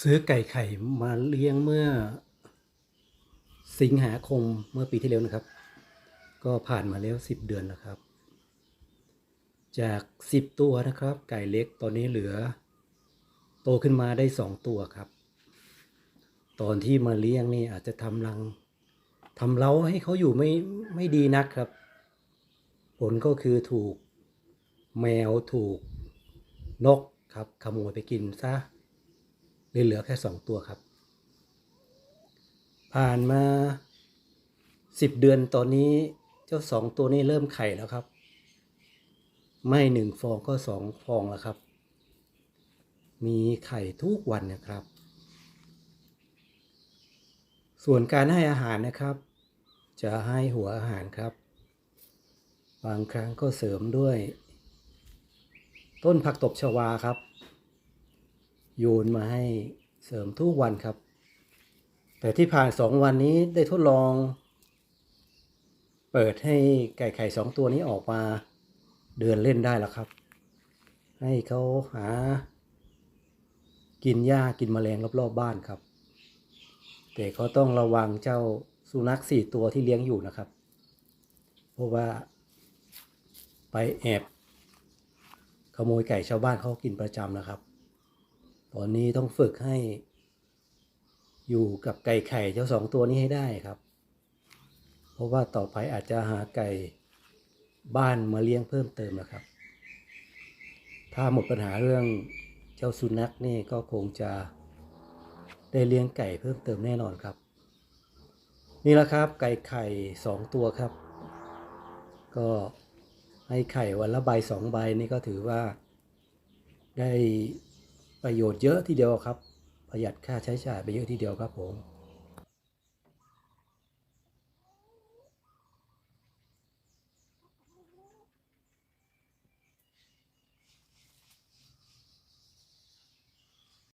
ซื้อไก่ไข่มาเลี้ยงเมื่อ สิงหาคมเมื่อปีที่แล้วนะครับ ก็ผ่านมาแล้วสิบเดือนแล้วครับ จากสิบตัวนะครับ ไก่เล็กตอนนี้เหลือ โตขึ้นมาได้สองตัวครับ ตอนที่มาเลี้ยงนี่อาจจะทำรังทำเล้าให้เขาอยู่ไม่ไม่ดีนักครับ ผลก็คือถูกแมวถูกนกครับขโมยไปกินซะ เลยเหลือแค่สองตัวครับ ผ่านมาสิบเดือนตอนนี้เจ้าสองตัวนี้เริ่มไข่แล้วครับ ไม่หนึ่งฟองก็สองฟองแล้วครับ มีไข่ทุกวันนะครับ ส่วนการให้อาหารนะครับ จะให้หัวอาหารครับ บางครั้งก็เสริมด้วย ต้นผักตบชวาครับ โยนมาให้เสริมทุกวันครับ แต่ที่ผ่านสองวันนี้ได้ทดลอง เปิดให้ไก่ไข่สองตัวนี้ออกมาเดินเล่นได้แล้วครับ ให้เขาหา กินหญ้ากินแมลงรอบๆบบ้านครับ แต่เขาต้องระวังเจ้าสุนัขสี่ตัวที่เลี้ยงอยู่นะครับ เพราะว่า ไปแอบขโมยไก่ชาวบ้านเขากินประจำนะครับ ตอนนี้ต้องฝึกให้ อยู่กับไก่ไข่เจ้าสองตัวนี้ให้ได้ครับ เพราะว่าต่อไปอาจจะหาไก่บ้านมาเลี้ยงเพิ่มเติมนะครับ ถ้าหมดปัญหาเรื่องเจ้าสุนัขนี่ก็คงจะได้เลี้ยงไก่เพิ่มเติมแน่นอนครับ นี่แหละครับไก่ไข่สองตัวครับ ก็ให้ไข่วันละใบสองใบนี่ก็ถือว่าได้ ประโยชน์เยอะทีเดียวครับ ประหยัดค่าใช้จ่ายไปเยอะทีเดียวครับผม